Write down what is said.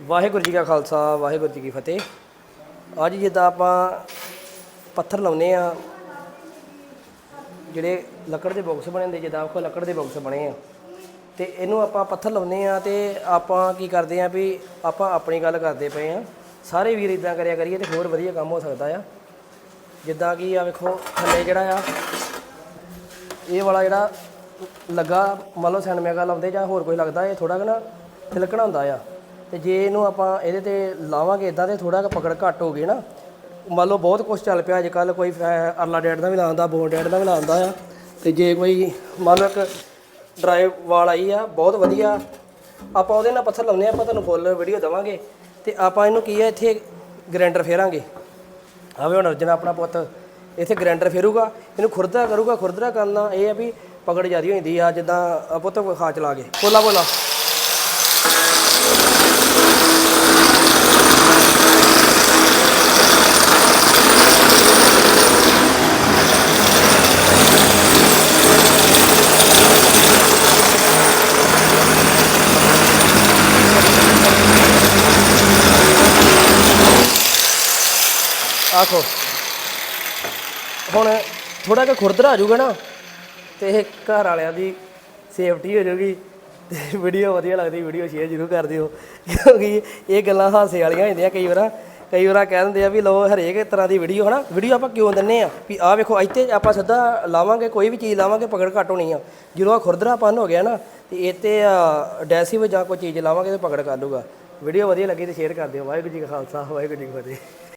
ਵਾਹਿਗੁਰੂ ਜੀ ਕਾ ਖਾਲਸਾ, ਵਾਹਿਗੁਰੂ ਜੀ ਕੀ ਫਤਿਹ। ਅੱਜ ਜਿੱਦਾਂ ਆਪਾਂ ਪੱਥਰ ਲਾਉਨੇ ਆ ਜਿਹੜੇ ਲੱਕੜ ਦੇ ਬਾਕਸ ਬਣੇ ਹੁੰਦੇ, ਜਿੱਦਾਂ ਆਪਕੋ ਲੱਕੜ ਦੇ ਬਾਕਸ ਬਣੇ ਆ। ਤੇ ਇਹਨੂੰ ਆਪਾਂ ਪੱਥਰ ਲਾਉਨੇ ਆ ਤੇ ਆਪਾਂ ਕੀ ਕਰਦੇ ਆ ਵੀ ਆਪਾਂ ਆਪਣੀ ਗੱਲ ਕਰਦੇ ਪਏ ਆ ਸਾਰੇ ਵੀਰ ਇਦਾਂ ਕਰਿਆ ਕਰੀਏ ਤੇ ਹੋਰ ਵਧੀਆ ਕੰਮ ਹੋ ਸਕਦਾ ਆ। ਜਿੱਦਾਂ ਕਿ ਆ ਵੇਖੋ ਥੱਲੇ ਜਿਹੜਾ ਆ, ਇਹ ਵਾਲਾ ਜਿਹੜਾ ਲੱਗਾ, ਮੰਨ ਲਓ ਸੈਨਮੈਗਾ ਲਾਉਂਦੇ ਜਾਂ ਹੋਰ ਕੋਈ ਲੱਗਦਾ, ਇਹ ਥੋੜਾ ਨਾ ਤਿਲਕਣਾ ਹੁੰਦਾ ਆ। ਤੇ ਜੇ ਇਹਨੂੰ ਆਪਾਂ ਇਹਦੇ ਤੇ ਲਾਵਾਂਗੇ ਇਦਾਂ ਤੇ ਥੋੜਾ ਪਕੜ ਘੱਟ ਹੋ ਗਈ ਨਾ, ਮੰਨ ਲਓ ਬਹੁਤ ਕੁਝ ਚੱਲ ਪਿਆ ਅੱਜ ਕੱਲ ਕੋਈ ਫੈ- ਅਰਲਾ ਡੈਡ ਦਾ ਵੀ ਲਾਉਂਦਾ ਬੋਨ ਡੈਡ ਦਾ ਵੀ ਲਾਉਂਦਾ ਆ। ਤੇ ਜੇ ਕੋਈ, ਮੰਨ ਲਓ ਇੱਕ ਡਰਾਈਵ ਵਾਲ ਆਈ ਆ, ਬਹੁਤ ਵਧੀਆ, ਆਪਾਂ ਉਹਦੇ ਨਾਲ ਪੱਥਰ ਲਾਉਂਦੇ ਆ, ਆਪਾਂ ਤੁਹਾਨੂੰ ਫੁੱਲ ਵੀਡੀਓ ਦਵਾਂਗੇ। ਤੇ ਆਪਾਂ ਇਹਨੂੰ ਕੀ ਆ, ਇੱਥੇ ਗ੍ਰੈਂਡਰ ਫੇਰਾਂਗੇ। ਆਵੇ ਹੁਣ ਅਰਜਨ ਆਪਣਾ ਪੁੱਤ ਇੱਥੇ ਗ੍ਰੈਂਡਰ ਫੇਰੂਗਾ, ਇਹਨੂੰ ਖੁਰਦਾ ਕਰੂਗਾ, ਖੁਰਦਰਾ ਕਰਨਾ ਇਹ ਆ ਵੀ ਪਕੜ ਜਿਆਦੀ ਹੋ ਜਾਂਦੀ ਆ, ਜਿੱਦਾਂ ਪੁੱਤ ਖਾ ਚਲਾ ਗਏ ਕੋਲਾ ਕੋਲਾ ਆਖੋ। ਹੁਣ ਥੋੜਾ ਜਿਹਾ ਖੁਰਦਰਾ ਆ ਜਾਊਗਾ ਨਾ, ਤੇ ਇਹ ਘਰ ਵਾਲਿਆਂ ਦੀ ਸੇਫਟੀ ਹੋ ਜਾਊਗੀ ਤੇ ਵੀਡੀਓ ਵਧੀਆ ਲੱਗਦੀ, ਵੀਡੀਓ ਸ਼ੇਅਰ ਜ਼ਰੂਰ ਕਰ ਦਿਓ। ਕਿਉਂਕਿ ਇਹ ਗੱਲਾਂ ਹਾਸੇ ਵਾਲੀਆਂ ਹੁੰਦੀਆਂ ਕਈ ਵਾਰ। ਕਈ ਵਾਰ ਕਹਿ ਦਿੰਦੇ ਆ ਵੀ ਲੋ ਹਰੇਕ ਤਰ੍ਹਾਂ ਦੀ ਵੀਡੀਓ, ਹਨਾ? ਵੀਡੀਓ ਆਪਾਂ ਕਿਉਂ ਦਿੰਨੇ ਆ? ਵੀ ਆਹ ਵੇਖੋ, ਇੱਥੇ ਆਪਾਂ ਸਿੱਧਾ ਲਾਵਾਂਗੇ, ਕੋਈ ਵੀ ਚੀਜ਼ ਲਾਵਾਂਗੇ, ਪਕੜ ਘੱਟ ਹੋਣੀ ਆ। ਜਦੋਂ ਆ ਖੁਰਦਰਾਪਨ ਹੋ ਗਿਆ ਨਾ, ਤੇ ਇੱਥੇ ਡੈਸਿਵ ਜਾਂ ਕੋਈ ਚੀਜ਼ ਲਾਵਾਂਗੇ ਤੇ ਪਕੜ ਕਰ ਲੂਗਾ ਵੀਡੀਓ ਵਧੀਆ ਲੱਗੀ ਤੇ ਸ਼ੇਅਰ ਕਰ ਦਿਓ। ਵਾਹਿਗੁਰੂ ਜੀ ਕਾ ਖਾਲਸਾ, ਵਾਹਿਗੁਰੂ ਜੀ ਕੀ ਫਤਿਹ।